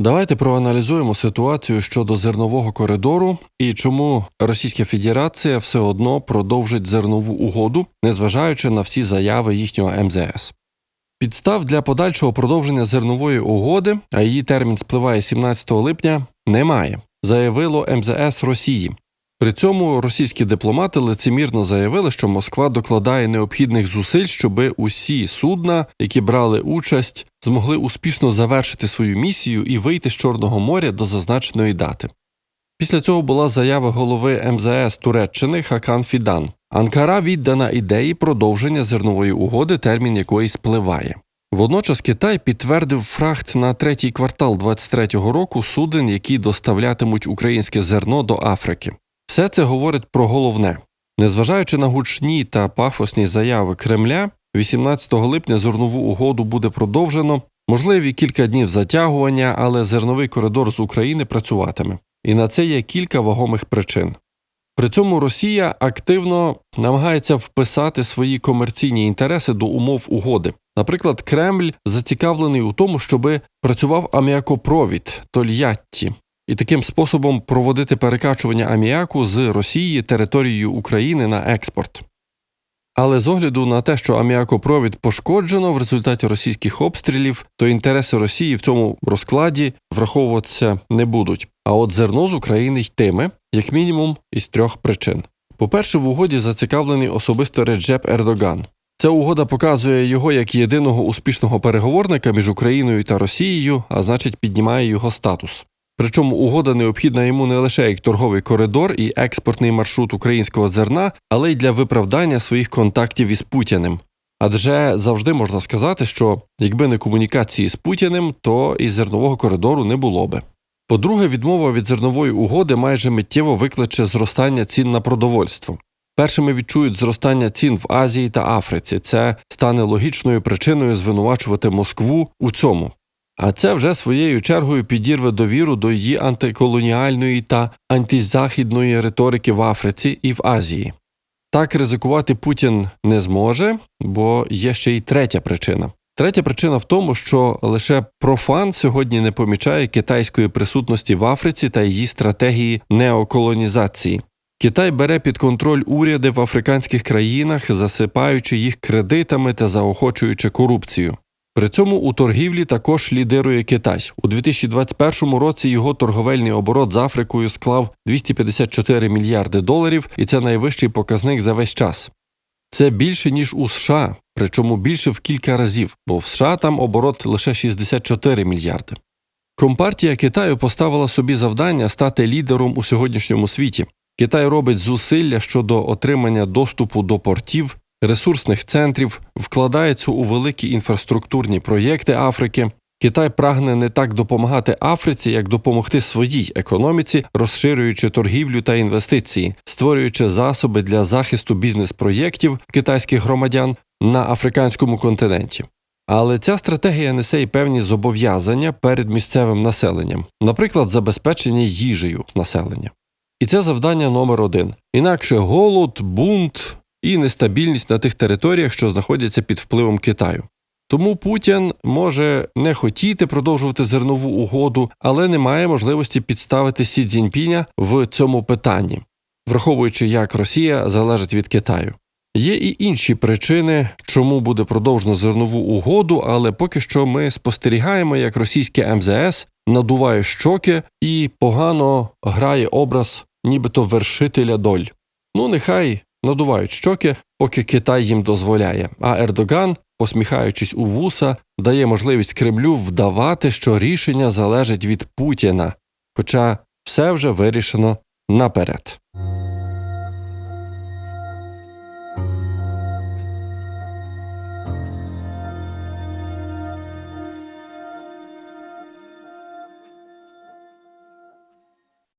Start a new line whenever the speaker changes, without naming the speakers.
Давайте проаналізуємо ситуацію щодо зернового коридору і чому Російська Федерація все одно продовжить зернову угоду, незважаючи на всі заяви їхнього МЗС. Підстав для подальшого продовження зернової угоди, а її термін спливає 17 липня, немає, заявило МЗС Росії. При цьому російські дипломати лицемірно заявили, що Москва докладає необхідних зусиль, щоби усі судна, які брали участь, змогли успішно завершити свою місію і вийти з Чорного моря до зазначеної дати. Після цього була заява голови МЗС Туреччини Хакан Фідан. Анкара віддана ідеї продовження зернової угоди, термін якої спливає. Водночас Китай підтвердив фрахт на третій квартал 23-го року суден, які доставлятимуть українське зерно до Африки. Все це говорить про головне. Незважаючи на гучні та пафосні заяви Кремля, 18 липня зернову угоду буде продовжено, можливі кілька днів затягування, але зерновий коридор з України працюватиме. І на це є кілька вагомих причин. При цьому Росія активно намагається вписати свої комерційні інтереси до умов угоди. Наприклад, Кремль зацікавлений у тому, щоби працював аміакопровід Тольятті, і таким способом проводити перекачування аміаку з Росії територією України на експорт. Але з огляду на те, що аміакопровід пошкоджено в результаті російських обстрілів, то інтереси Росії в цьому розкладі враховуватися не будуть. А от зерно з України йтиме, як мінімум, із трьох причин. По-перше, в угоді зацікавлений особисто Реджеп Ердоган. Ця угода показує його як єдиного успішного переговорника між Україною та Росією, а значить, піднімає його статус. Причому угода необхідна йому не лише як торговий коридор і експортний маршрут українського зерна, але й для виправдання своїх контактів із Путіним. Адже завжди можна сказати, що якби не комунікації з Путіним, то і зернового коридору не було би. По-друге, відмова від зернової угоди майже миттєво викличе зростання цін на продовольство. Першими відчують зростання цін в Азії та Африці. Це стане логічною причиною звинувачувати Москву у цьому. А це вже своєю чергою підірве довіру до її антиколоніальної та антизахідної риторики в Африці і в Азії. Так ризикувати Путін не зможе, бо є ще й третя причина. Третя причина в тому, що лише профан сьогодні не помічає китайської присутності в Африці та її стратегії неоколонізації. Китай бере під контроль уряди в африканських країнах, засипаючи їх кредитами та заохочуючи корупцію. При цьому у торгівлі також лідирує Китай. У 2021 році його торговельний оборот з Африкою склав 254 мільярди доларів, і це найвищий показник за весь час. Це більше ніж у США, причому більше в кілька разів, бо в США там оборот лише 64 мільярди. Компартія Китаю поставила собі завдання стати лідером у сьогоднішньому світі. Китай робить зусилля щодо отримання доступу до портів, ресурсних центрів, вкладається у великі інфраструктурні проєкти Африки. Китай прагне не так допомагати Африці, як допомогти своїй економіці, розширюючи торгівлю та інвестиції, створюючи засоби для захисту бізнес-проєктів китайських громадян на африканському континенті. Але ця стратегія несе й певні зобов'язання перед місцевим населенням, наприклад, забезпечення їжею населення. І це завдання номер один. Інакше голод, бунт і нестабільність на тих територіях, що знаходяться під впливом Китаю. Тому Путін може не хотіти продовжувати зернову угоду, але не має можливості підставити Сі Цзіньпіня в цьому питанні, враховуючи, як Росія залежить від Китаю. Є і інші причини, чому буде продовжено зернову угоду, але поки що ми спостерігаємо, як російське МЗС надуває щоки і погано грає образ нібито вершителя доль. Ну, нехай надувають щоки, поки Китай їм дозволяє. А Ердоган, посміхаючись у вуса, дає можливість Кремлю вдавати, що рішення залежить від Путіна, хоча все вже вирішено наперед.